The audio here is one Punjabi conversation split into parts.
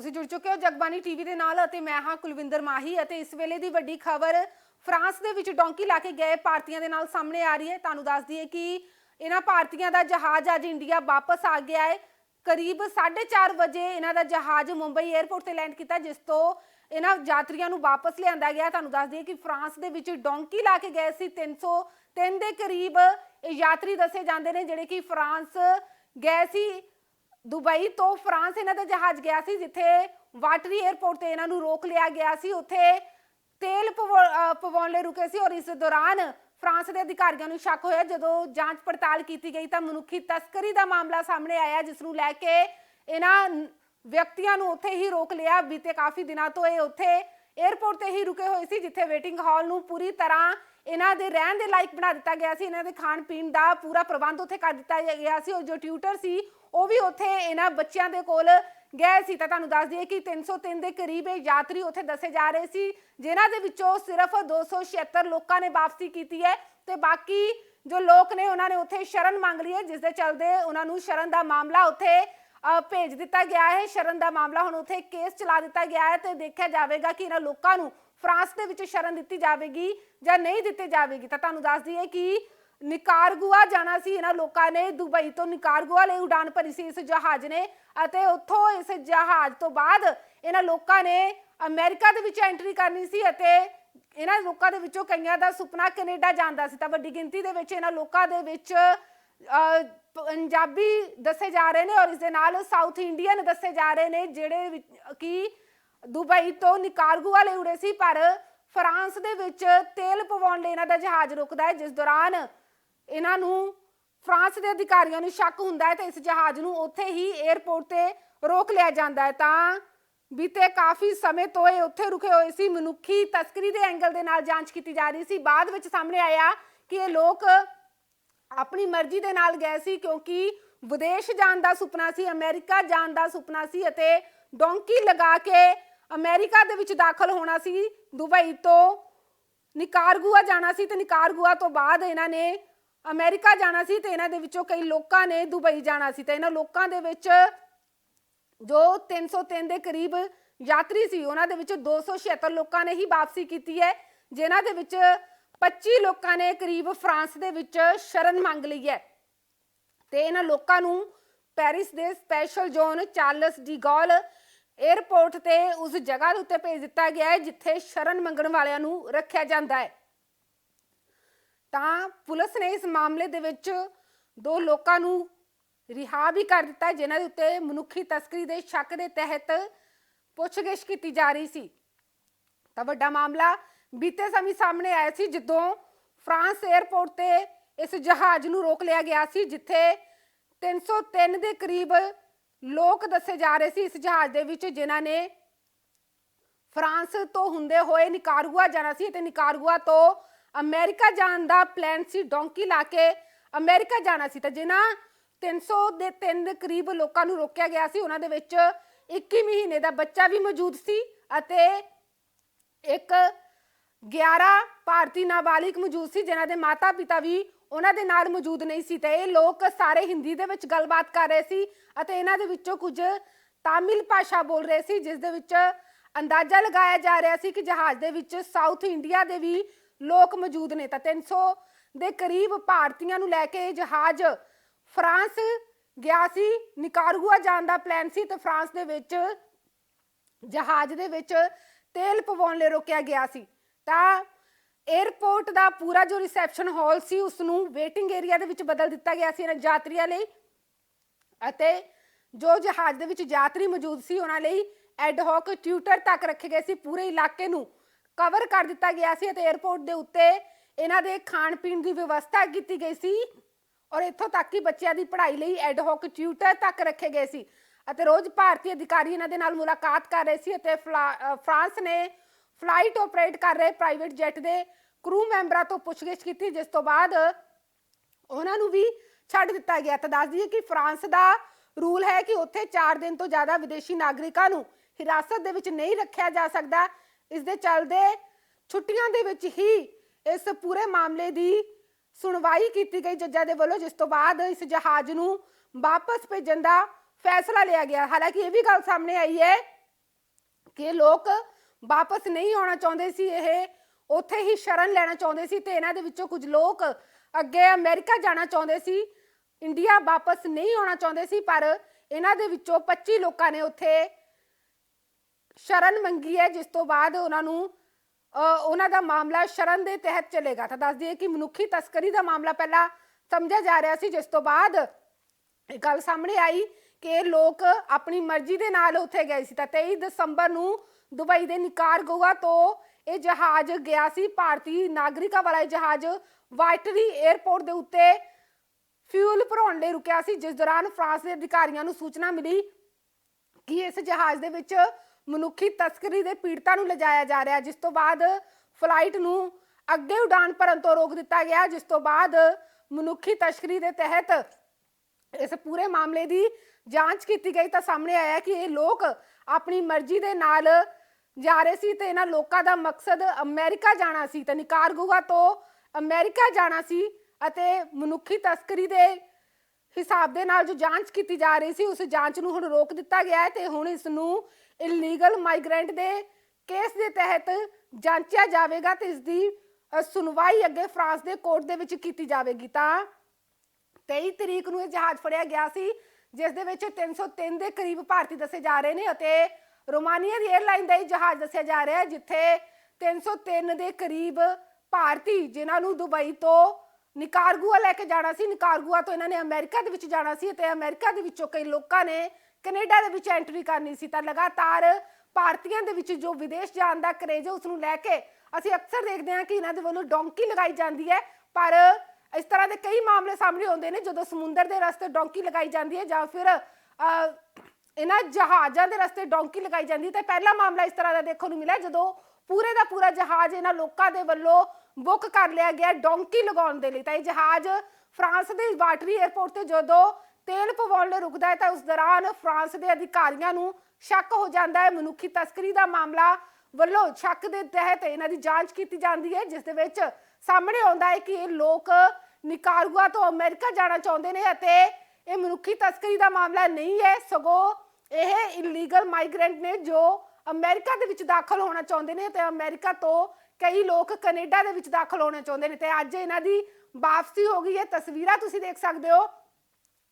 ਤੁਸੀਂ ਜੁੜ ਚੁੱਕੇ ਹੋ ਜਗਬਾਨੀ ਟੀਵੀ ਦੇ ਨਾਲ ਅਤੇ ਮੈਂ ਹਾਂ ਕੁਲਵਿੰਦਰ ਮਾਹੀ ਅਤੇ ਇਸ ਵੇਲੇ ਦੀ ਵੱਡੀ ਖਬਰ ਫਰਾਂਸ ਦੇ ਵਿੱਚ ਡੌਂਕੀ ਲਾ ਕੇ ਗਏ ਭਾਰਤੀਆਂ ਦੇ ਨਾਲ ਸਾਹਮਣੇ ਆ ਰਹੀ ਹੈ। ਤੁਹਾਨੂੰ ਦੱਸ ਦਈਏ ਕਿ ਇਹਨਾਂ ਭਾਰਤੀਆਂ ਦਾ ਜਹਾਜ਼ ਅੱਜ ਇੰਡੀਆ ਵਾਪਸ ਆ ਗਿਆ ਹੈ। ਕਰੀਬ 4:30 ਵਜੇ ਇਹਨਾਂ ਦਾ ਜਹਾਜ਼ ਮੁੰਬਈ 에ਅਰਪੋਰਟ ਤੇ ਲੈਂਡ ਕੀਤਾ, ਜਿਸ ਤੋਂ ਇਹਨਾਂ ਯਾਤਰੀਆਂ ਨੂੰ ਵਾਪਸ ਲਿਆਂਦਾ ਗਿਆ। ਤੁਹਾਨੂੰ ਦੱਸ ਦਈਏ ਕਿ ਫਰਾਂਸ ਦੇ ਵਿੱਚ ਡੌਂਕੀ ਲਾ ਕੇ ਗਏ ਸੀ। 303 ਦੇ ਕਰੀਬ ਯਾਤਰੀ ਦੱਸੇ ਜਾਂਦੇ ਨੇ, ਜਿਹੜੇ ਕਿ ਫਰਾਂਸ ਗਏ ਸੀ। ਦੁਬਈ ਤੋਂ ਫਰਾਂਸ ਇਹਨਾਂ ਦਾ ਜਹਾਜ਼ ਗਿਆ ਸੀ, ਜਿੱਥੇ ਵਾਟਰੀ 에ਅਰਪੋਰਟ ਤੇ ਇਹਨਾਂ ਨੂੰ ਰੋਕ ਲਿਆ ਗਿਆ ਸੀ। ਉੱਥੇ ਤੇਲ ਪਵਾਉਣ ਲਈ ਰੁਕੇ ਸੀ ਔਰ ਇਸ ਦੌਰਾਨ ਫਰਾਂਸ ਦੇ ਅਧਿਕਾਰੀਆਂ ਨੂੰ ਸ਼ੱਕ ਹੋਇਆ। ਜਦੋਂ ਜਾਂਚ ਪੜਤਾਲ ਕੀਤੀ ਗਈ ਤਾਂ ਮਨੁੱਖੀ ਤਸਕਰੀ ਦਾ ਮਾਮਲਾ ਸਾਹਮਣੇ ਆਇਆ, ਜਿਸ ਨੂੰ ਲੈ ਕੇ ਇਹਨਾਂ ਵਿਅਕਤੀਆਂ ਨੂੰ ਉੱਥੇ ਹੀ ਰੋਕ ਲਿਆ। ਬੀਤੇ ਕਾਫੀ ਦਿਨਾਂ ਤੋਂ ਇਹ ਉੱਥੇ 에ਅਰਪੋਰਟ ਤੇ ਹੀ ਰੁਕੇ ਹੋਏ ਸੀ, ਜਿੱਥੇ ਵੇਟਿੰਗ ਹਾਲ ਨੂੰ ਪੂਰੀ ਤਰ੍ਹਾਂ ਇਹਨਾਂ ਦੇ ਰਹਿਣ ਦੇ ਲਾਇਕ ਬਣਾ ਦਿੱਤਾ ਗਿਆ ਸੀ। ਇਹਨਾਂ ਦੇ ਖਾਣ ਪੀਣ ਦਾ ਪੂਰਾ ਪ੍ਰਬੰਧ ਉੱਥੇ ਕਰ ਦਿੱਤਾ ਗਿਆ ਸੀ ਔਰ ਜੋ ਟਿਊਟਰ ਸੀ ਉਹ ਵੀ ਉੱਥੇ ਇਹਨਾਂ ਬੱਚਿਆਂ ਦੇ ਕੋਲ ਗਏ ਸੀ। ਤਾਂ ਤੁਹਾਨੂੰ ਦੱਸ ਦਈਏ ਕਿ 303 ਦੇ ਕਰੀਬ ਯਾਤਰੀ ਉੱਥੇ ਦੱਸੇ ਜਾ ਰਹੇ ਸੀ, ਜਿਨ੍ਹਾਂ ਦੇ ਵਿੱਚੋਂ ਸਿਰਫ 276 ਲੋਕਾਂ ਨੇ ਵਾਪਸੀ ਕੀਤੀ ਹੈ ਤੇ ਬਾਕੀ ਜੋ ਲੋਕ ਨੇ ਉਹਨਾਂ ਨੇ ਉੱਥੇ ਸ਼ਰਨ ਮੰਗ ਲਈ ਹੈ, ਜਿਸ ਦੇ ਚਲਦੇ ਉਹਨਾਂ ਨੂੰ ਸ਼ਰਨ ਦਾ ਮਾਮਲਾ ਉੱਥੇ ਭੇਜ ਦਿੱਤਾ ਗਿਆ ਹੈ। ਸ਼ਰਨ ਦਾ ਮਾਮਲਾ ਹੁਣ ਉੱਥੇ ਕੇਸ ਚਲਾ ਦਿੱਤਾ ਗਿਆ ਹੈ ਤੇ ਦੇਖਿਆ ਜਾਵੇਗਾ ਕਿ ਇਹਨਾਂ ਲੋਕਾਂ ਨੂੰ ਫਰਾਂਸ ਦੇ ਵਿੱਚ ਸ਼ਰਨ ਦਿੱਤੀ ਜਾਵੇਗੀ ਜਾਂ ਨਹੀਂ ਦਿੱਤੀ ਜਾਵੇਗੀ। ਤਾਂ ਤੁਹਾਨੂੰ ਦੱਸ ਦਈਏ ਕਿ ਨਿਕਾਰਗੁਆ ਜਾਣਾ ਸੀ ਇਹਨਾਂ ਲੋਕਾਂ ਨੇ, ਦੁਬਈ ਤੋਂ ਨਿਕਾਰਗੁਆ ਲਈ ਉਡਾਨ ਭਰੀ ਸੀ ਇਸ ਜਹਾਜ਼ ਨੇ ਅਤੇ ਉੱਥੋਂ ਇਸ ਜਹਾਜ਼ ਤੋਂ ਬਾਅਦ ਇਹਨਾਂ ਲੋਕਾਂ ਨੇ ਅਮਰੀਕਾ ਦੇ ਵਿੱਚ ਐਂਟਰੀ ਕਰਨੀ ਸੀ ਅਤੇ ਇਹਨਾਂ ਲੋਕਾਂ ਦੇ ਵਿੱਚੋਂ ਕਈਆਂ ਦਾ ਸੁਪਨਾ ਕੈਨੇਡਾ ਜਾਣ ਦਾ ਸੀ। ਤਾਂ ਵੱਡੀ ਗਿਣਤੀ ਦੇ ਵਿੱਚ ਇਹਨਾਂ ਲੋਕਾਂ ਦੇ ਵਿੱਚ ਪੰਜਾਬੀ ਦੱਸੇ ਜਾ ਰਹੇ ਨੇ ਔਰ ਇਸ ਦੇ ਨਾਲ ਸਾਊਥ ਇੰਡੀਅਨ ਦੱਸੇ ਜਾ ਰਹੇ ਨੇ ਜਿਹੜੇ ਕਿ ਦੁਬਈ ਤੋਂ ਨਿਕਾਰਗੁਆ ਲਈ ਉੜੇ ਸੀ, ਪਰ ਫਰਾਂਸ ਦੇ ਵਿੱਚ ਤੇਲ ਪਵਾਉਣ ਲਈ ਇਹਨਾਂ ਦਾ ਜਹਾਜ਼ ਰੁਕਦਾ ਹੈ। ਜਿਸ ਦੌਰਾਨ ਇਹਨਾਂ ਨੂੰ ਫਰਾਂਸ ਦੇ ਅਧਿਕਾਰੀਆਂ ਨੂੰ ਸ਼ੱਕ ਹੁੰਦਾ ਹੈ ਤੇ ਇਸ ਜਹਾਜ਼ ਨੂੰ ਉੱਥੇ ਹੀ 에ਅਰਪੋਰਟ ਤੇ ਰੋਕ ਲਿਆ ਜਾਂਦਾ ਹੈ। ਤਾਂ ਬੀਤੇ ਕਾਫੀ ਸਮੇਂ ਤੋਂ ਇਹ ਉੱਥੇ ਰੁਕੇ ਹੋਏ ਸੀ। ਮਨੁੱਖੀ ਤਸਕਰੀ ਦੇ ਐਂਗਲ ਦੇ ਨਾਲ ਜਾਂਚ ਕੀਤੀ ਜਾ ਰਹੀ ਸੀ। ਬਾਅਦ ਵਿੱਚ ਸਾਹਮਣੇ ਆਇਆ ਕਿ ਇਹ ਲੋਕ ਆਪਣੀ ਮਰਜ਼ੀ ਦੇ ਨਾਲ ਗਏ ਸੀ ਕਿਉਂਕਿ ਵਿਦੇਸ਼ ਜਾਣ ਦਾ ਸੁਪਨਾ ਸੀ, ਅਮਰੀਕਾ ਜਾਣ ਦਾ ਸੁਪਨਾ ਸੀ ਅਤੇ ਡੋਂਕੀ ਲਗਾ ਕੇ ਅਮਰੀਕਾ ਦੇ ਵਿੱਚ ਦਾਖਲ ਹੋਣਾ ਸੀ। ਦੁਬਈ ਤੋਂ ਨਿਕਾਰਗੁਆ ਜਾਣਾ ਸੀ ਤੇ ਨਿਕਾਰਗੁਆ ਤੋਂ ਬਾਅਦ ਇਹਨਾਂ ਨੇ ਅਮਰੀਕਾ ਜਾਣਾ ਸੀ ਤੇ ਇਹਨਾਂ ਦੇ ਵਿੱਚੋਂ ਕਈ ਲੋਕਾਂ ਨੇ ਦੁਬਈ ਜਾਣਾ ਸੀ ਤੇ ਇਹਨਾਂ ਲੋਕਾਂ ਦੇ ਵਿੱਚ ਜੋ 303 ਦੇ ਕਰੀਬ ਯਾਤਰੀ ਸੀ, ਉਹਨਾਂ ਦੇ ਵਿੱਚੋਂ 276 ਲੋਕਾਂ ਨੇ ਹੀ ਵਾਪਸੀ ਕੀਤੀ ਹੈ, ਜਿਨ੍ਹਾਂ ਦੇ ਵਿੱਚ 25 ਲੋਕਾਂ ਨੇ ਕਰੀਬ ਫਰਾਂਸ ਦੇ ਵਿੱਚ ਸ਼ਰਨ ਮੰਗ ਲਈ ਹੈ। ਤੇ ਇਹਨਾਂ ਲੋਕਾਂ ਨੂੰ ਪੈਰਿਸ ਦੇ special zone Charles de Gaulle airport ਤੇ ਉਸ ਜਗ੍ਹਾ ਦੇ ਉੱਤੇ ਭੇਜ ਦਿੱਤਾ ਗਿਆ ਹੈ, ਜਿੱਥੇ ਸ਼ਰਨ ਮੰਗਣ ਵਾਲਿਆਂ ਨੂੰ ਰੱਖਿਆ ਜਾਂਦਾ ਹੈ। ਤਾਂ ਪੁਲਿਸ ਨੇ ਇਸ ਮਾਮਲੇ ਦੇ ਵਿੱਚ ਦੋ ਲੋਕਾਂ ਨੂੰ ਰਿਹਾ ਵੀ ਕਰ ਦਿੱਤਾ ਹੈ, ਜਿਨ੍ਹਾਂ ਦੇ ਉੱਤੇ ਮਨੁੱਖੀ ਤਸਕਰੀ ਦੇ ਸ਼ੱਕ ਦੇ ਤਹਿਤ ਪੁੱਛਗਿੱਛ ਕੀਤੀ ਜਾ ਰਹੀ ਸੀ। ਤਾਂ ਵੱਡਾ ਮਾਮਲਾ ਬੀਤੇ ਸਮੇਂ ਸਾਹਮਣੇ ਆਇਆ ਸੀ ਜਦੋਂ ਫਰਾਂਸ 에ਅਰਪੋਰਟ ਤੇ ਇਸ ਜਹਾਜ਼ ਨੂੰ ਰੋਕ ਲਿਆ ਗਿਆ ਸੀ ਜਿੱਥੇ 303 ਦੇ ਕਰੀਬ ਲੋਕ ਦੱਸੇ ਜਾ ਰਹੇ ਸੀ ਇਸ ਜਹਾਜ਼ ਦੇ ਵਿੱਚ ਜਿਨ੍ਹਾਂ ਨੇ ਫਰਾਂਸ ਤੋਂ ਹੁੰਦੇ ਹੋਏ ਨਿਕਾਰਗੁਆ ਜਾਣਾ ਸੀ ਤੇ ਨਿਕਾਰਗੁਆ ਤੋਂ ਅਮਰੀਕਾ ਜਾਣ ਦਾ ਪਲਾਨ ਸੀ, ਡੋਂਕੀ ਲਾ ਕੇ ਅਮਰੀਕਾ ਜਾਣਾ ਸੀ ਤਾਂ ਜਿਨ੍ਹਾਂ 300 ਦੇ ਤਿੰਨ ਦੇ ਕਰੀਬ ਲੋਕਾਂ ਨੂੰ ਰੋਕਿਆ ਗਿਆ ਸੀ, ਉਹਨਾਂ ਦੇ ਵਿੱਚ 21 ਮਹੀਨੇ ਦਾ ਬੱਚਾ ਵੀ ਮੌਜੂਦ ਸੀ ਅਤੇ ਇੱਕ 11 ਭਾਰਤੀ ਨਾਬਾਲਿਗ ਮੌਜੂਦ ਸੀ, ਜਿਨ੍ਹਾਂ ਦੇ ਮਾਤਾ-ਪਿਤਾ ਵੀ ਉਹਨਾਂ ਦੇ ਨਾਲ ਮੌਜੂਦ ਨਹੀਂ ਸੀ ਤੇ ਇਹ ਲੋਕ ਸਾਰੇ ਹਿੰਦੀ ਦੇ ਵਿੱਚ ਗੱਲਬਾਤ ਕਰ ਰਹੇ ਸੀ ਅਤੇ ਇਹਨਾਂ ਦੇ ਵਿੱਚੋਂ ਕੁਝ ਤਾਮਿਲ ਭਾਸ਼ਾ ਬੋਲ ਰਹੇ ਸੀ, ਜਿਸ ਦੇ ਵਿੱਚ ਅੰਦਾਜ਼ਾ ਲਗਾਇਆ ਜਾ ਰਿਹਾ ਸੀ ਕਿ ਜਹਾਜ਼ ਦੇ ਵਿੱਚ ਸਾਊਥ ਇੰਡੀਆ ਦੇ ਵੀ ਲੋਕ ਮੌਜੂਦ ਨੇ ਤਾਂ 300 ਦੇ ਕਰੀਬ ਭਾਰਤੀਆਂ ਨੂੰ ਲੈ ਕੇ ਇਹ ਜਹਾਜ਼ ਫਰਾਂਸ ਗਿਆ ਸੀ ਨਿਕਾਰਗੁਆ ਜਾਣ ਦਾ ਪਲਾਨ ਸੀ ਤੇ ਫਰਾਂਸ ਦੇ ਵਿੱਚ ਜਹਾਜ਼ ਦੇ ਵਿੱਚ ਤੇਲ ਪਵਾਉਣ ਲਈ ਰੋਕਿਆ ਗਿਆ ਸੀ। ਤਾਂ 에ਅਰਪੋਰਟ ਦਾ ਪੂਰਾ ਜੋ ਰਿਸੈਪਸ਼ਨ ਹਾਲ ਸੀ ਉਸ ਨੂੰ ਵੇਟਿੰਗ ਏਰੀਆ ਦੇ ਵਿੱਚ ਬਦਲ ਦਿੱਤਾ ਗਿਆ ਸੀ ਇਹਨਾਂ ਯਾਤਰੀਆਂ ਲਈ ਅਤੇ ਜੋ ਜਹਾਜ਼ ਦੇ ਵਿੱਚ ਯਾਤਰੀ ਮੌਜੂਦ ਸੀ, ਉਹਨਾਂ ਲਈ ਐਡ ਹੌਕ ਟਿਊਟਰ ਤੱਕ ਰੱਖੇ ਗਏ ਸੀ ਪੂਰੇ ਇਲਾਕੇ ਨੂੰ। ਕਵਰ ਕਰ ਦਿੱਤਾ ਗਿਆ ਸੀ ਅਤੇ 에ਅਰਪੋਰਟ ਦੇ ਉੱਤੇ ਇਹਨਾਂ ਦੇ ਖਾਣ ਪੀਣ ਦੀ ਵਿਵਸਥਾ ਕੀਤੀ ਗਈ ਸੀ ਔਰ ਇੱਥੋਂ ਤੱਕ ਕਿ ਬੱਚਿਆਂ ਦੀ ਪੜ੍ਹਾਈ ਲਈ ਐਡ ਟਿਊਟਰ ਤੱਕ ਰੱਖੇ ਗਏ ਸੀ ਅਤੇ ਰੋਜ਼ ਭਾਰਤੀ ਅਧਿਕਾਰੀ ਇਹਨਾਂ ਦੇ ਨਾਲ ਮੁਲਾਕਾਤ ਕਰ ਰਹੇ ਸੀ ਅਤੇ ਫਰਾਂਸ ਨੇ ਫਲਾਈਟ ਆਪਰੇਟ ਕਰ ਰਹੇ ਪ੍ਰਾਈਵੇਟ ਜੈਟ ਦੇ ਕਰੂ ਮੈਂਬਰਾਂ ਤੋਂ ਪੁੱਛਗਿੱਛ ਕੀਤੀ, ਜਿਸ ਤੋਂ ਬਾਅਦ ਉਹਨਾਂ ਨੂੰ ਵੀ ਛੱਡ ਦਿੱਤਾ ਗਿਆ। ਤਾਂ ਦੱਸ ਦਈਏ ਕਿ ਫਰਾਂਸ ਦਾ ਰੂਲ ਹੈ ਕਿ ਉੱਥੇ 4 ਦਿਨ ਤੋਂ ਜ਼ਿਆਦਾ ਵਿਦੇਸ਼ੀ ਨਾਗਰਿਕਾਂ ਨੂੰ ਹਿਰਾਸਤ ਦੇ ਵਿੱਚ ਨਹੀਂ ਰੱਖਿਆ ਜਾ ਸਕਦਾ। ਇਸ ਦੇ ਚੱਲਦੇ ਛੁੱਟੀਆਂ ਦੇ ਵਿੱਚ ਹੀ ਇਸ ਪੂਰੇ ਮਾਮਲੇ ਦੀ ਸੁਣਵਾਈ ਕੀਤੀ ਗਈ ਜੱਜਾਂ ਦੇ ਵੱਲੋਂ, ਜਿਸ ਤੋਂ ਬਾਅਦ ਇਸ ਜਹਾਜ਼ ਨੂੰ ਵਾਪਸ ਭੇਜਣ ਦਾ ਫੈਸਲਾ ਲਿਆ ਗਿਆ। ਹਾਲਾਂਕਿ ਇਹ ਵੀ ਗੱਲ ਸਾਹਮਣੇ ਆਈ ਹੈ ਕਿ ਲੋਕ ਵਾਪਸ ਨਹੀਂ ਆਉਣਾ ਚਾਹੁੰਦੇ ਸੀ। ਇਹ ਉੱਥੇ ਹੀ ਸ਼ਰਨ ਲੈਣਾ ਚਾਹੁੰਦੇ ਸੀ ਤੇ ਇਹਨਾਂ ਦੇ ਵਿੱਚੋਂ ਕੁਝ ਲੋਕ ਅੱਗੇ ਅਮਰੀਕਾ ਜਾਣਾ ਚਾਹੁੰਦੇ ਸੀ। ਇੰਡੀਆ ਵਾਪਸ ਨਹੀਂ ਆਉਣਾ ਚਾਹੁੰਦੇ ਸੀ, ਪਰ ਇਹਨਾਂ ਦੇ ਵਿੱਚੋਂ 25 ਲੋਕਾਂ ਨੇ ਉੱਥੇ ਸ਼ਰਨ ਮੰਗੀ ਹੈ ਜਿਸ ਤੋਂ ਬਾਅਦ ਉਹਨਾਂ ਨੂੰ ਅ, ਉਹਨਾਂ ਦਾ ਮਾਮਲਾ ਸ਼ਰਨ ਦੇ ਤਹਿਤ ਚੱਲੇਗਾ। ਤਾਂ ਦੱਸ ਦਈਏ ਕਿ ਮਨੁੱਖੀ ਤਸਕਰੀ ਦਾ ਮਾਮਲਾ ਪਹਿਲਾਂ ਸਮਝਿਆ ਜਾ ਰਿਹਾ ਸੀ ਜਿਸ ਤੋਂ ਬਾਅਦ ਇਹ ਗੱਲ ਸਾਹਮਣੇ ਆਈ ਕਿ ਇਹ ਲੋਕ ਆਪਣੀ ਮਰਜ਼ੀ ਦੇ ਨਾਲ ਉੱਥੇ ਗਏ ਸੀ। ਤਾਂ 23 ਦਸੰਬਰ ਨੂੰ ਦੁਬਈ ਦੇ ਨਿਕਾਰਗੋਆ ਤੋਂ ਇਹ ਜਹਾਜ਼ ਗਿਆ ਸੀ। ਭਾਰਤੀ ਨਾਗਰਿਕਾਂ ਵਾਲਾ ਇਹ ਜਹਾਜ਼ ਵਾਈਟਰੀ 에ਅਰਪੋਰਟ ਦੇ ਉੱਤੇ ਫਿਊਲ ਭਰਾਉਣ ਲਈ ਰੁਕਿਆ ਸੀ ਜਿਸ ਦੌਰਾਨ ਫਰਾਂਸ ਦੇ ਅਧਿਕਾਰੀਆਂ ਨੂੰ ਸੂਚਨਾ ਮਿਲੀ ਕਿ ਇਸ ਜਹਾਜ਼ ਦੇ ਵਿੱਚ ਮਨੁੱਖੀ ਤਸਕਰੀ ਦੇ ਪੀੜਤਾਂ ਨੂੰ ਲਿਜਾਇਆ ਜਾ ਰਿਹਾ, ਜਿਸ ਤੋਂ ਬਾਅਦ ਫਲਾਈਟ ਨੂੰ ਅੱਗੇ ਉਡਾਨ ਭਰਨ ਤੋਂ ਰੋਕ ਦਿੱਤਾ ਗਿਆ, ਜਿਸ ਤੋਂ ਬਾਅਦ ਮਨੁੱਖੀ ਤਸਕਰੀ ਦੇ ਤਹਿਤ ਇਸ ਪੂਰੇ ਮਾਮਲੇ ਦੀ ਜਾਂਚ ਕੀਤੀ ਗਈ ਤਾਂ ਸਾਹਮਣੇ ਆਇਆ ਕਿ ਇਹ ਲੋਕ ਆਪਣੀ ਮਰਜ਼ੀ ਦੇ ਨਾਲ ਜਾ ਰਹੇ ਸੀ ਤੇ ਇਹਨਾਂ ਲੋਕਾਂ ਦਾ ਮਕਸਦ ਅਮਰੀਕਾ ਜਾਣਾ ਸੀ ਤੇ ਨਿਕਾਰਗੁਆ ਤੋਂ ਅਮਰੀਕਾ ਜਾਣਾ ਸੀ ਅਤੇ ਮਨੁੱਖੀ ਤਸਕਰੀ ਦੇ ਹਿਸਾਬ ਦੇ ਨਾਲ ਜੋ ਜਾਂਚ ਕੀਤੀ ਜਾ ਰਹੀ ਸੀ, ਉਸ ਜਾਂਚ ਨੂੰ ਹੁਣ ਰੋਕ ਦਿੱਤਾ ਗਿਆ ਹੈ ਤੇ ਹੁਣ ਇਸ ਨੂੰ ਇਲੀਗਲ ਮਾਈਗ੍ਰੈਂਟ ਦੇ ਕੇਸ ਦੇ ਤਹਿਤ ਜਾਂਚਿਆ ਜਾਵੇਗਾ ਤੇ ਇਸ ਦੀ ਸੁਣਵਾਈ ਅੱਗੇ ਫਰਾਂਸ ਦੇ ਕੋਰਟ ਦੇ ਵਿੱਚ ਕੀਤੀ ਜਾਵੇਗੀ। ਤਾਂ 23 ਤਰੀਕ ਨੂੰ ਇਹ ਜਹਾਜ਼ ਫੜਿਆ ਗਿਆ ਸੀ, ਜਿਸ ਦੇ ਵਿੱਚ 303 ਦੇ ਕਰੀਬ ਭਾਰਤੀ ਦੱਸੇ ਜਾ ਰਹੇ ਨੇ ਅਤੇ ਰੋਮਾਨੀਆ ਦੀ 에ਅਰਲਾਈਨ ਦਾ ਇਹ ਜਹਾਜ਼ ਦੱਸਿਆ ਜਾ ਰਿਹਾ ਹੈ, ਜਿੱਥੇ 303 ਦੇ ਕਰੀਬ ਭਾਰਤੀ, ਜਿਨ੍ਹਾਂ ਨੂੰ ਦੁਬਈ ਤੋਂ ਨਿਕਾਰਗੂਆ ਲੈ ਕੇ ਜਾਣਾ ਸੀ, ਨਿਕਾਰਗੂਆ ਤੋਂ ਇਹਨਾਂ ਨੇ ਅਮਰੀਕਾ ਦੇ ਵਿੱਚ ਜਾਣਾ ਸੀ ਤੇ ਅਮਰੀਕਾ ਦੇ ਵਿੱਚੋਂ ਕਈ ਲੋਕਾਂ ਨੇ ਕੈਨੇਡਾ ਦੇ ਵਿੱਚ ਐਂਟਰੀ ਕਰਨੀ ਸੀ ਤਾਂ ਲਗਾਤਾਰ ਭਾਰਤੀਆਂ ਦੇ ਵਿੱਚ ਜੋ ਵਿਦੇਸ਼ ਜਾਣ ਦਾ ਕਰੇਜ ਹੈ, ਉਸ ਨੂੰ ਲੈ ਕੇ ਅਸੀਂ ਅਕਸਰ ਦੇਖਦੇ ਹਾਂ ਕਿ ਇਹਨਾਂ ਦੇ ਵੱਲੋਂ ਡੋਂਕੀ ਲਗਾਈ ਜਾਂਦੀ ਹੈ। ਪਰ ਇਸ ਤਰ੍ਹਾਂ ਦੇ ਕਈ ਮਾਮਲੇ ਸਾਹਮਣੇ ਆਉਂਦੇ ਨੇ, ਜਦੋਂ ਸਮੁੰਦਰ ਦੇ ਰਸਤੇ ਡੋਂਕੀ ਲਗਾਈ ਜਾਂਦੀ ਹੈ ਜਾਂ ਫਿਰ ਇਹਨਾਂ ਜਹਾਜ਼ਾਂ ਦੇ ਰਸਤੇ ਡੋਂਕੀ ਲਗਾਈ ਜਾਂਦੀ ਹੈ ਪਹਿਲਾ ਮਾਮਲਾ ਇਸ ਤਰ੍ਹਾਂ ਦਾ ਦੇਖਣ ਨੂੰ ਮਿਲਿਆ, ਜਦੋਂ ਪੂਰੇ ਦਾ ਪੂਰਾ ਜਹਾਜ਼ ਇਹਨਾਂ ਲੋਕਾਂ ਦੇ ਵੱਲੋਂ ਬੁੱਕ ਕਰ ਲਿਆ ਗਿਆ ਡੋਂਕੀ ਲਗਾਉਣ ਦੇ ਲਈ। ਤਾਂ ਇਹ ਜਹਾਜ਼ ਫਰਾਂਸ ਦੇ ਵਾਟਰੀ 에ਅਰਪੋਰਟ ਤੇ ਜਦੋਂ ਤੇਲ ਪਵਾਉਣ ਲਈ ਰੁਕਦਾ ਹੈ ਤਾਂ ਉਸ ਦੌਰਾਨ ਫਰਾਂਸ ਦੇ ਅਧਿਕਾਰੀਆਂ ਨੂੰ ਸ਼ੱਕ ਹੋ ਜਾਂਦਾ ਹੈ। ਮਨੁੱਖੀ ਤਸਕਰੀ ਦਾ ਮਾਮਲਾ ਵੱਲੋਂ ਸ਼ੱਕ ਦੇ ਤਹਿਤ ਇਹਨਾਂ ਦੀ ਜਾਂਚ ਕੀਤੀ ਜਾਂਦੀ ਹੈ, ਜਿਸ ਦੇ ਵਿੱਚ ਸਾਹਮਣੇ ਆਉਂਦਾ ਹੈ ਕਿ ਇਹ ਲੋਕ ਨਿਕਾਰਗੁਆ ਤੋਂ ਅਮਰੀਕਾ ਜਾਣਾ ਚਾਹੁੰਦੇ ਨੇ ਅਤੇ ਇਹ ਮਨੁੱਖੀ ਤਸਕਰੀ ਦਾ ਮਾਮਲਾ ਨਹੀਂ ਹੈ। ਸਗੋਂ ਇਹ ਇਲੀਗਲ ਮਾਈਗ੍ਰੈਂਟ ਨੇ ਜੋ ਅਮਰੀਕਾ ਦੇ ਵਿੱਚ ਦਾਖਲ ਹੋਣਾ ਚਾਹੁੰਦੇ ਨੇ ਤੇ ਅਮਰੀਕਾ ਤੋਂ ਕਈ ਲੋਕ ਕੈਨੇਡਾ ਦੇ ਵਿੱਚ ਦਾਖਲ ਹੋਣਾ ਚਾਹੁੰਦੇ ਨੇ। ਤੇ ਅੱਜ ਇਹਨਾਂ ਦੀ ਵਾਪਸੀ ਹੋ ਗਈ ਹੈ। ਤਸਵੀਰਾਂ ਤੁਸੀਂ ਦੇਖ ਸਕਦੇ ਹੋ।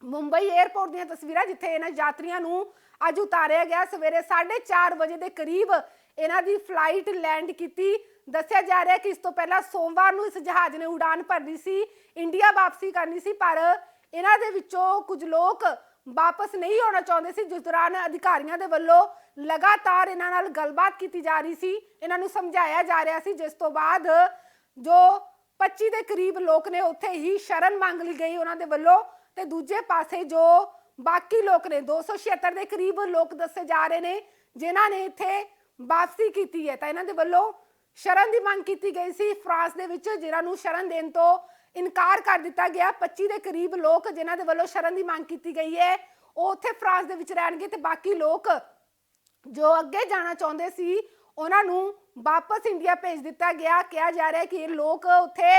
ਮੁੰਬਈ 에ਅਰਪੋਰਟ ਦੀਆਂ ਤਸਵੀਰਾਂ ਜਿੱਥੇ ਇਹਨਾਂ ਯਾਤਰੀਆਂ ਨੂੰ ਅੱਜ ਉਤਾਰਿਆ ਗਿਆ ਸਵੇਰੇ 4:30 ਵਜੇ ਦੇ ਕਰੀਬ ਇਹਨਾਂ ਦੀ ਫਲਾਈਟ ਲੈਂਡ ਕੀਤੀ। ਦੱਸਿਆ ਜਾ ਰਿਹਾ ਕਿ ਇਸ ਤੋਂ ਪਹਿਲਾਂ ਸੋਮਵਾਰ ਨੂੰ ਇਸ ਜਹਾਜ਼ ਨੇ ਉਡਾਨ ਭਰਨੀ ਸੀ, ਇੰਡੀਆ ਵਾਪਸੀ ਕਰਨੀ ਸੀ, ਪਰ ਇਹਨਾਂ ਦੇ ਵਿੱਚੋਂ ਕੁਝ ਲੋਕ ਵਾਪਸ ਨਹੀਂ ਆਉਣਾ ਚਾਹੁੰਦੇ ਸੀ, ਜਿਸ ਦੌਰਾਨ ਅਧਿਕਾਰੀਆਂ ਦੇ ਵੱਲੋਂ ਲਗਾਤਾਰ ਇਹਨਾਂ ਨਾਲ ਗੱਲਬਾਤ ਕੀਤੀ ਜਾ ਰਹੀ ਸੀ। ਇਹਨਾਂ ਨੂੰ ਸਮਝਾਇਆ ਜਾ ਰਿਹਾ ਸੀ, ਜਿਸ ਤੋਂ ਬਾਅਦ ਜੋ 25 ਦੇ ਕਰੀਬ ਲੋਕ ਨੇ, ਉੱਥੇ ਹੀ ਸ਼ਰਨ ਮੰਗ ਲਈ ਗਈ। ਉਹਨਾਂ ਦੇ ਵੱਲੋਂ ਤੇ ਦੂਜੇ ਪਾਸੇ ਜੋ ਬਾਕੀ ਲੋਕ ਨੇ 276 ਦੇ ਕਰੀਬ ਲੋਕ ਦੱਸੇ ਜਾ ਰਹੇ ਨੇ, ਜਿਨ੍ਹਾਂ ਨੇ ਇੱਥੇ ਵਾਪਸੀ ਕੀਤੀ ਹੈ। ਤਾਂ ਇਹਨਾਂ ਦੇ ਵੱਲੋਂ ਸ਼ਰਨ ਦੀ ਮੰਗ ਕੀਤੀ ਗਈ ਸੀ ਫਰਾਂਸ ਦੇ ਵਿੱਚ, ਜਿਨ੍ਹਾਂ ਨੂੰ ਸ਼ਰਨ ਦੇਣ ਤੋਂ ਇਨਕਾਰ ਕਰ ਦਿੱਤਾ ਗਿਆ। 25 ਦੇ ਕਰੀਬ ਲੋਕ ਜਿਨ੍ਹਾਂ ਦੇ ਵੱਲੋਂ ਸ਼ਰਨ ਦੀ ਮੰਗ ਕੀਤੀ ਗਈ ਹੈ, ਉਹ ਉੱਥੇ ਫਰਾਂਸ ਦੇ ਵਿੱਚ ਰਹਿਣਗੇ ਤੇ ਬਾਕੀ ਲੋਕ ਜੋ ਅੱਗੇ ਜਾਣਾ ਚਾਹੁੰਦੇ ਸੀ, ਉਹਨਾਂ ਨੂੰ ਵਾਪਸ ਇੰਡੀਆ ਭੇਜ ਦਿੱਤਾ ਗਿਆ। ਕਿਹਾ ਜਾ ਰਿਹਾ ਹੈ ਕਿ ਇਹ ਲੋਕ ਉੱਥੇ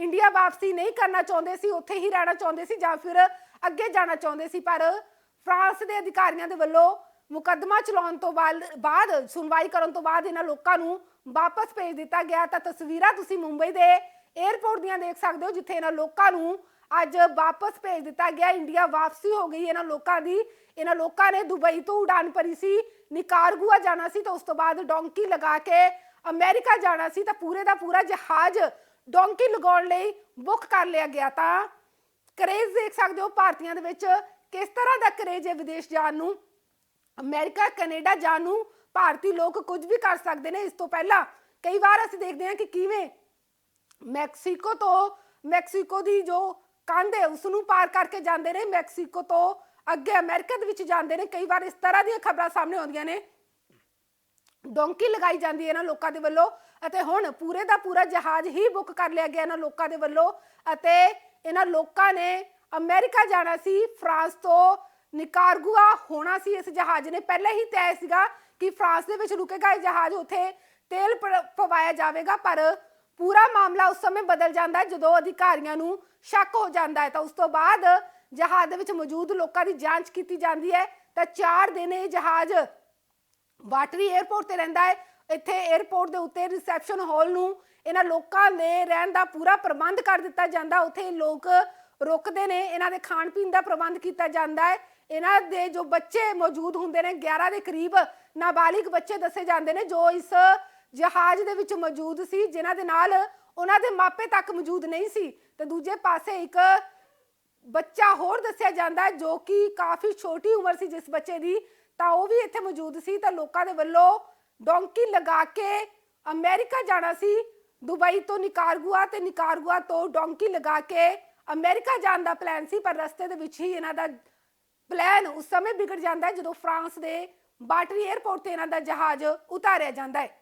ਇੰਡੀਆ ਵਾਪਸੀ ਨਹੀਂ ਕਰਨਾ ਚਾਹੁੰਦੇ ਸੀ, ਉੱਥੇ ਹੀ ਰਹਿਣਾ ਚਾਹੁੰਦੇ ਸੀ ਜਾਂ ਫਿਰ ਅੱਗੇ ਜਾਣਾ ਚਾਹੁੰਦੇ ਸੀ, ਪਰ ਫਰਾਂਸ ਦੇ ਅਧਿਕਾਰੀਆਂ ਦੇ ਵੱਲੋਂ ਮੁਕੱਦਮਾ ਚਲਾਉਣ ਤੋਂ ਬਾਅਦ ਸੁਣਵਾਈ ਕਰਨ ਤੋਂ ਬਾਅਦ ਇਹਨਾਂ ਲੋਕਾਂ ਨੂੰ ਵਾਪਸ ਭੇਜ ਦਿੱਤਾ ਗਿਆ। ਤਾਂ ਤਸਵੀਰਾਂ ਤੁਸੀਂ ਮੁੰਬਈ ਦੇ 에ਅਰਪੋਰਟ ਦੀਆਂ ਦੇਖ ਸਕਦੇ ਹੋ, ਜਿੱਥੇ ਇਹਨਾਂ ਲੋਕਾਂ ਨੂੰ ਅੱਜ ਵਾਪਸ ਭੇਜ ਦਿੱਤਾ ਗਿਆ। ਇੰਡੀਆ ਵਾਪਸੀ ਹੋ ਗਈ। ਇਹਨਾਂ ਲੋਕਾਂ ਦੀ, ਇਹਨਾਂ ਲੋਕਾਂ ਨੇ ਦੁਬਈ ਤੋਂ ਉਡਾਨ ਭਰੀ ਸੀ, ਨਿਕਾਰਗੁਆ ਜਾਣਾ ਸੀ, ਤਾਂ ਉਸ ਤੋਂ ਬਾਅਦ ਡੋਂਕੀ ਲਗਾ ਕੇ ਅਮਰੀਕਾ ਜਾਣਾ ਸੀ, ਤਾਂ ਪੂਰੇ ਦਾ ਪੂਰਾ ਜਹਾਜ਼ ਡੋਂਕੀ ਲਗਾਉਣ ਲਈ ਬੁੱਕ ਕਰ ਲਿਆ ਗਿਆ ਤਾਂ ਕਰੇਜ਼ ਦੇਖ ਸਕਦੇ ਹੋ ਭਾਰਤੀਆਂ ਦੇ ਵਿੱਚ ਕਿਸ ਤਰ੍ਹਾਂ ਦਾ ਕਰੇਜ਼ ਹੈ ਵਿਦੇਸ਼ ਜਾਣ ਨੂੰ? ਅਮਰੀਕਾ, ਕੈਨੇਡਾ ਜਾਣ ਨੂੰ ਭਾਰਤੀ ਲੋਕ ਕੁਝ ਵੀ ਕਰ ਸਕਦੇ ਨੇ। ਇਸ ਤੋਂ ਪਹਿਲਾਂ ਕਈ ਵਾਰ ਅਸੀਂ ਦੇਖਦੇ ਹਾਂ ਕਿ ਕਿਵੇਂ ਮੈਕਸੀਕੋ ਤੋਂ ਮੈਕਸੀਕੋ ਦੀ ਜੋ ਕੰਧ ਹੈ ਉਸ ਨੂੰ ਪਾਰ ਕਰਕੇ ਜਾਂਦੇ ਨੇ। ਮੈਕਸੀਕੋ ਤੋਂ ਅੱਗੇ ਅਮਰੀਕਾ ਦੇ ਵਿੱਚ ਜਾਂਦੇ ਨੇ। ਕਈ ਵਾਰ ਇਸ ਤਰ੍ਹਾਂ ਦੀਆਂ ਖਬਰਾਂ ਸਾਹਮਣੇ ਆਉਂਦੀਆਂ ਨੇ ਡੋਂਕੀ ਲਗਾਈ ਜਾਂਦੀ ਹੈ ਇਹਨਾਂ ਲੋਕਾਂ ਦੇ ਵੱਲੋਂ ਅਤੇ ਹੁਣ ਪੂਰੇ ਦਾ ਪੂਰਾ ਜਹਾਜ਼ ਹੀ ਬੁੱਕ ਕਰ ਲਿਆ ਗਿਆ ਇਹਨਾਂ ਲੋਕਾਂ ਦੇ ਵੱਲੋਂ ਅਤੇ ਇਹਨਾਂ ਲੋਕਾਂ ਨੇ ਅਮਰੀਕਾ ਜਾਣਾ ਸੀ, ਫਰਾਂਸ ਤੋਂ ਨਿਕਾਰਗੁਆ ਹੋਣਾ ਸੀ ਇਸ ਜਹਾਜ਼ ਨੇ। ਪਹਿਲਾਂ ਹੀ ਤੈਅ ਸੀਗਾ ਕਿ ਫਰਾਂਸ ਦੇ ਵਿੱਚ ਰੁਕੇਗਾ ਇਹ ਜਹਾਜ਼, ਉੱਥੇ ਤੇਲ ਪਵਾਇਆ ਜਾਵੇਗਾ, ਪਰ ਪੂਰਾ ਮਾਮਲਾ ਉਸ ਸਮੇਂ ਬਦਲ ਜਾਂਦਾ ਹੈ ਜਦੋਂ ਅਧਿਕਾਰੀਆਂ ਨੂੰ ਸ਼ੱਕ ਹੋ ਜਾਂਦਾ ਹੈ। ਤਾਂ ਉਸ ਤੋਂ ਬਾਅਦ ਜਹਾਜ਼ ਦੇ ਵਿੱਚ ਮੌਜੂਦ ਲੋਕਾਂ ਦੀ ਜਾਂਚ ਕੀਤੀ ਜਾਂਦੀ ਹੈ। ਤਾਂ 4 ਦਿਨ ਇਹ ਜਹਾਜ਼ ਵਾਟਰੀ 에ਅਰਪੋਰਟ ਤੇ ਰਹਿੰਦਾ ਹੈ। ਇੱਥੇ 에ਅਰਪੋਰਟ ਦੇ ਉੱਤੇ ਰਿਸੈਪਸ਼ਨ ਹਾਲ ਨੂੰ ਇਹਨਾਂ ਲੋਕਾਂ ਦੇ ਰਹਿਣ ਦਾ ਪੂਰਾ ਪ੍ਰਬੰਧ ਕਰ ਦਿੱਤਾ ਜਾਂਦਾ। ਉੱਥੇ ਲੋਕ ਰੁਕਦੇ ਨੇ, ਇਹਨਾਂ ਦੇ ਖਾਣ ਪੀਣ ਦਾ ਪ੍ਰਬੰਧ ਕੀਤਾ ਜਾਂਦਾ ਹੈ। ਇਹਨਾਂ ਦੇ ਜੋ ਬੱਚੇ ਮੌਜੂਦ ਹੁੰਦੇ ਨੇ 11 ਦੇ ਕਰੀਬ ਨਾਬਾਲਿਗ ਬੱਚੇ ਦੱਸੇ ਜਾਂਦੇ ਨੇ, ਜੋ ਇਸ ਜਹਾਜ਼ ਦੇ ਵਿੱਚ ਮੌਜੂਦ ਸੀ, ਜਿਨ੍ਹਾਂ ਦੇ ਨਾਲ ਉਹਨਾਂ ਦੇ ਮਾਪੇ ਤੱਕ ਮੌਜੂਦ ਨਹੀਂ ਸੀ। ਤੇ ਦੂਜੇ ਪਾਸੇ ਇੱਕ ਬੱਚਾ ਹੋਰ ਦੱਸਿਆ ਜਾਂਦਾ ਜੋ ਕਿ ਕਾਫੀ ਛੋਟੀ ਉਮਰ ਸੀ, ਜਿਸ ਬੱਚੇ ਦੀ ਤਾਂ ਉਹ ਵੀ ਇੱਥੇ ਮੌਜੂਦ ਸੀ, ਤਾਂ ਲੋਕਾਂ ਦੇ ਵੱਲੋਂ ਡੋਂਕੀ ਲਗਾ ਕੇ ਅਮਰੀਕਾ ਜਾਣਾ ਸੀ। ਦੁਬਈ ਤੋਂ ਨਿਕਾਰਗੁਆ ਤੇ ਨਿਕਾਰਗੁਆ ਤੋਂ ਡੋਂਕੀ ਲਗਾ ਕੇ ਅਮਰੀਕਾ ਜਾਣ ਦਾ ਪਲਾਨ ਸੀ, ਪਰ ਰਸਤੇ ਦੇ ਵਿੱਚ ਹੀ ਇਹਨਾਂ ਦਾ ਪਲਾਨ ਉਸ ਸਮੇਂ ਵਿਗੜ ਜਾਂਦਾ ਜਦੋਂ ਫਰਾਂਸ ਦੇ ਬਾਟਰੀ 에ਅਰਪੋਰਟ ਤੇ ਇਹਨਾਂ ਦਾ ਜਹਾਜ਼ ਉਤਾਰਿਆ ਜਾਂਦਾ ਹੈ।